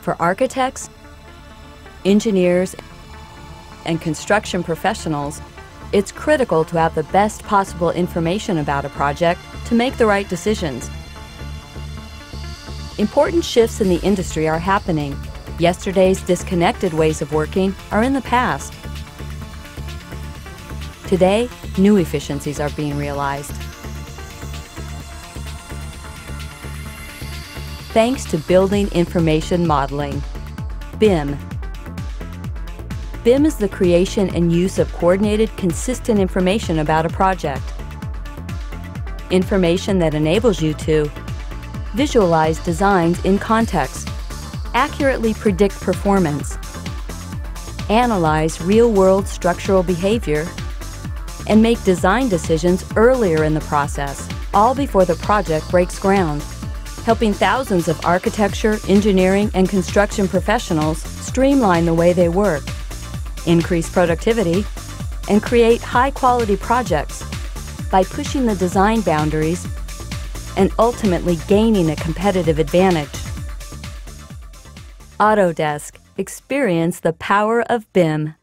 For architects, engineers, and construction professionals, it's critical to have the best possible information about a project to make the right decisions. Important shifts in the industry are happening. Yesterday's disconnected ways of working are in the past. Today, new efficiencies are being realized. Thanks to Building Information Modeling, BIM. BIM is the creation and use of coordinated, consistent information about a project. Information that enables you to visualize designs in context, accurately predict performance, analyze real-world structural behavior, and make design decisions earlier in the process, all before the project breaks ground, helping thousands of architecture, engineering, and construction professionals streamline the way they work, increase productivity, and create high-quality projects by pushing the design boundaries and ultimately gaining a competitive advantage. Autodesk. Experience the power of BIM.